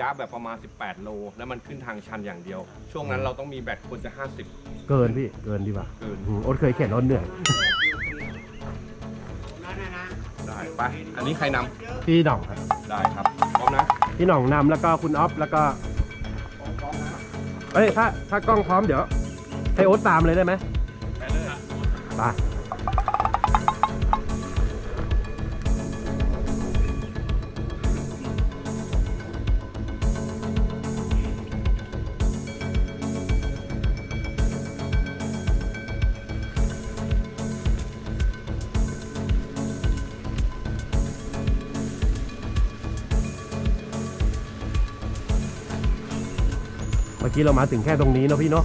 ยะแบบประมาณ 18 โล แล้วมันขึ้นทางชันอย่างเดียว ช่วงนั้นเราต้องมีแบตควรจะ 50 เกินพี่ เกินดีกว่าเกินอืมโอ๊ตเคยเข็นโอ๊ตเหนื่อย ได้ไปอันนี้ใครนำพี่หน่องครับได้ครับพร้อมนะพี่หน่องนำแล้วก็คุณออฟแล้วก็เอ้ยถ้าถ้ากล้องพร้อมเดี๋ยวให้โอ๊ตตามเลยได้ไหมไป มื่อกี้เรามาถึงแค่ตรงนี้เนาะพี่เนาะ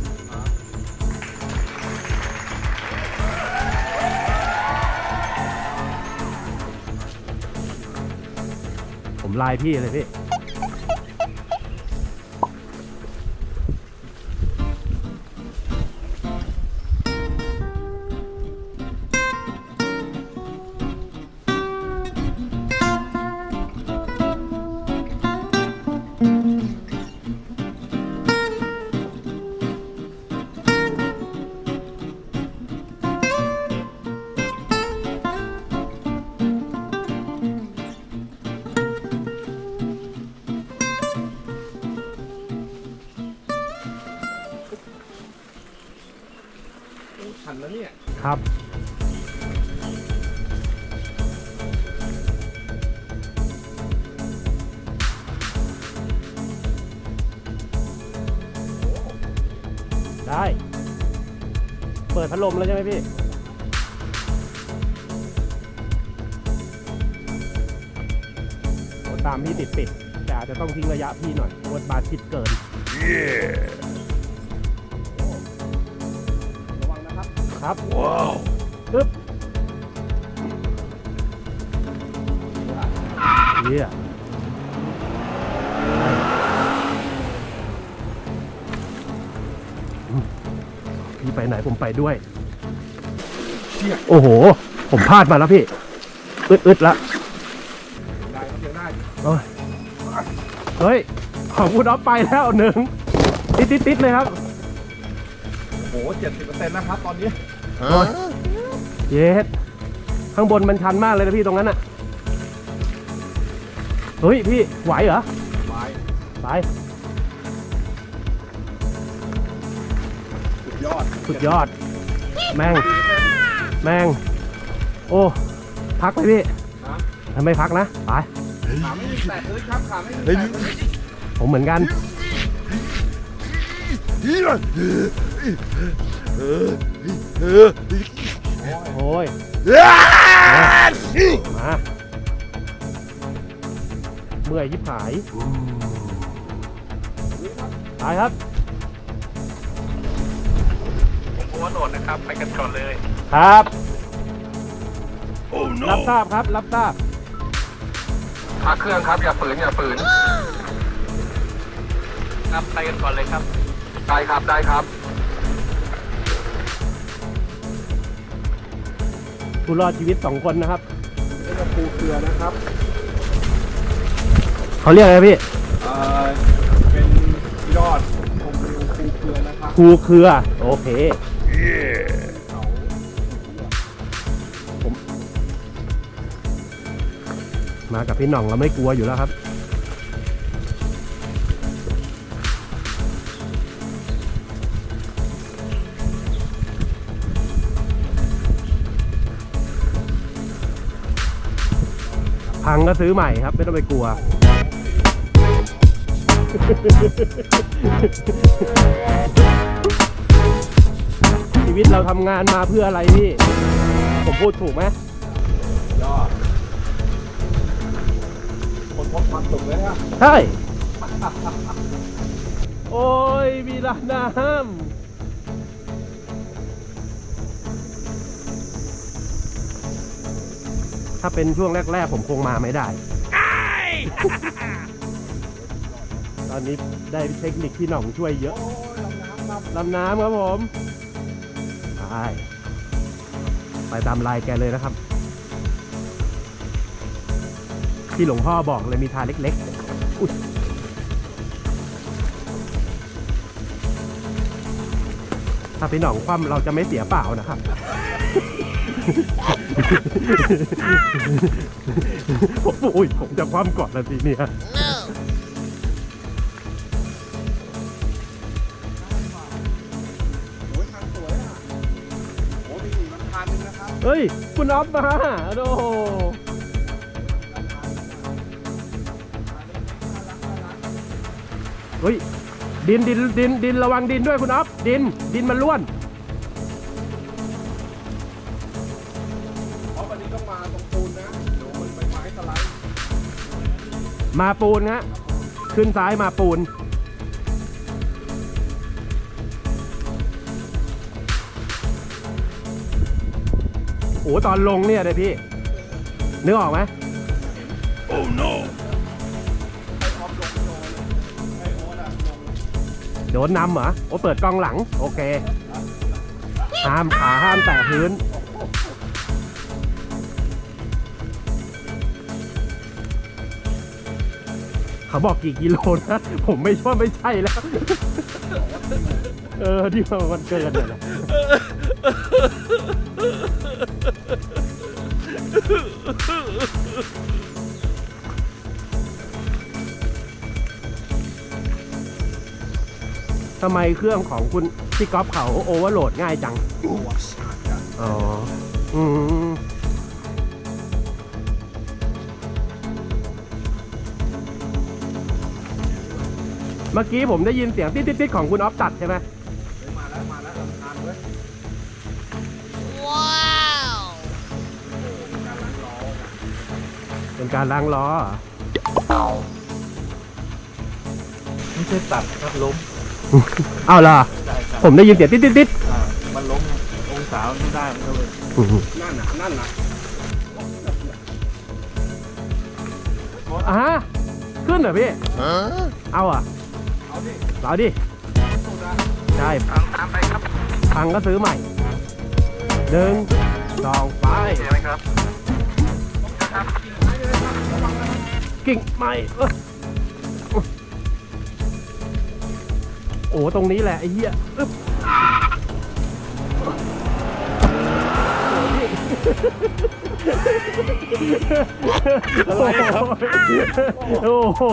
ผมไลน์พี่เลยพี่ ครับ ได้ เปิดพัดลมแล้วใช่ไหมพี่ ตามพี่ติดติด แต่อาจจะต้องทิ้งระยะพี่หน่อยราะว่าบาชิดเกินร ครับครับว้าวปึ๊บเยี่ยอืมพี่ไปไหนผมไปด้วยเชี่ยโอ้โห ผมพลาดมาแล้วพี่อึดอึดละได้ครับเดี๋ยวได้โอ้ยเฮ้ย ของพูดออฟไปแล้วหนึ่งติดติดติดเลยครับ โอ้โห70%นะครับ ตอนนี้ เย็ดข้างบนมันชันมากเลยนะพี่ตรงนั้นอะเฮ้ยพี่ไหวเหรอ ไปไป สุดยอดสุดยอด แม่ง แม่ง โอ้ พักไปพี่นะถ้าไม่พักนะ ไป ขาไม่มีแตะเลยครับขาไม่มีแตะเลยผมเหมือนกัน โอ้ยมาเมื่อยยิบหายไปครับผมหัวโหนดนะครับ ไปกันก่อนเลย ครับ รับทราบครับรับทราบพักเครื่องครับ อย่าฝืนอย่าฝืนครับไปกันก่อนเลยครับ ได้ครับได้ครับ ผู้รอดชีวิตสองคนนะครับนี่ก็ปูเกลือนะครับเขาเรียกอะไรพี่เอ่อเป็นยอดชมวิวปูเกลือนะครับครูเครือ โอเคผมมากับพี่หน่องเราไม่กลัวอยู่แล้วครับ พังก็ซื้อใหม่ครับ ไม่ต้องไปกลัว ชีวิตเราทำงานมาเพื่ออะไรพี่ ผมพูดถูกไหมยอดคนพบความสุขเลยนะใช่ โอ้ยมีละน้ำ ถ้าเป็นช่วงแรก ๆ ผมคงมาไม่ได้ ตอนนี้ได้เทคนิคที่หน่องช่วยเยอะลำน้ำครับผมไปไปตามลายแกเลยนะครับ ที่หลวงพ่อบอกเลยมีทาเล็กๆอุ้ยถ้าไปหนองคว่ำเราจะไม่เสียเปล่านะครับ โอ้ยผมจะคว่ำก่อนแล้วทีเนี่ยเฮ้ย คุณอ๊อฟมาโอ้โหเฮ้ย ดินดินดินดินระวังดินด้วยคุณอ๊อฟดินดินมันล้วน มาปูนฮะขึ้นซ้ายมาปูน โอ้ตอนลงเนี่ยเลยพี่ นึกออกไหมไอ้ออมลงโดนไอ้โอ๊ตอะลงโดนนำเหรอ โอ้เปิดกล้องหลัง โอเค ห้ามขาห้ามแตะพื้น เขาบอกกี่กิโลนะ ผมไม่ว่าไม่ใช่แล้ว เออที่มันเกินเลยนะทำไมเครื่องของคุณพี่ก๊อฟเขาโอเวอร์โหลดง่ายจัง อ๋อ อืม เมื่อกี้ผมได้ยินเสียงติ๊ดๆๆของคุณออฟตัดใช่ไหมเฮ้ยมาแล้วมาแล้วลำธารเว้ย Wow! การล้างล้อนะเป็นการล้างล้อเหรอไม่ใช่ตัดครับล้มเอาล่ะได้ครับผมได้ยินเสียงติ๊ดอ่ามันล้มไงองศาไม่ได้มันก็เลยๆอื้อหือนั่นน่ะนั่นน่ะอ่าฮะขึ้นเหรอพี่เอาอะ เอาดิเอาดิสุดอะใช่ตามตามไปครับพังก็ซื้อใหม่หนึ่งสองไปเห็นไหมครับกิ่งไม้เอ้ยโอ้ตรงนี้แหละไอ้เหี้ยอึ๊บ อะไรครับโอ้โห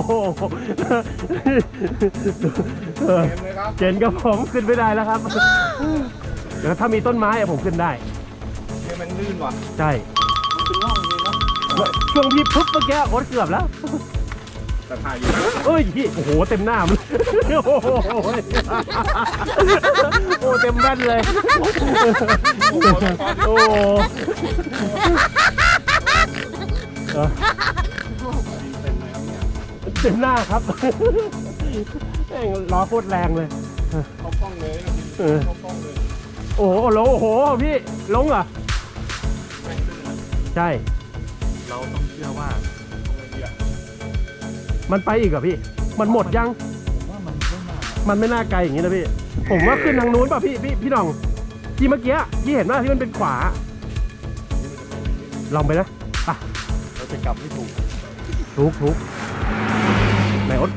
เห็นไหมครับเจนกับผมขึ้นไม่ได้แล้วครับเดี๋ยวถ้ามีต้นไม้อะผมขึ้นได้เนี่ยมันลื่นว่ะใช่มันเป็นร่องเลยเนาะช่วงที่ปุ๊บเมื่อกี้โอ๊ตเกือบแล้วแต่ถ่ายอยู่นะเอ้ยพี่โอ้โห เต็มหน้ามันโอ้โหโอ้ เต็มแว่นเลย โอ้โหเออเต็มเลยครับเนี่ยเต็มหน้าครับแม่งล้อโคตรแรงเลย เข้ากล้องเลยนะเออเข้ากล้องเลยโอ้โหลงโอ้โห พี่ลงเหรอ แม่งลื่นอะใช่ เราต้องเชื่อว่าตรงเลยดีอะมันไปอีกเหรอพี่ มันหมดยัง ผมว่ามันไม่น่ามันไม่น่าไกลอย่างนี้นะพี่ ผมว่าขึ้นทางนู้นป่ะพี่พี่พี่น้องที่เมื่อกี้ที่เห็นว่าที่มันเป็นขวา ลองไปนะอะเราจะกลับไม่ถูกถูกถูกไหนอด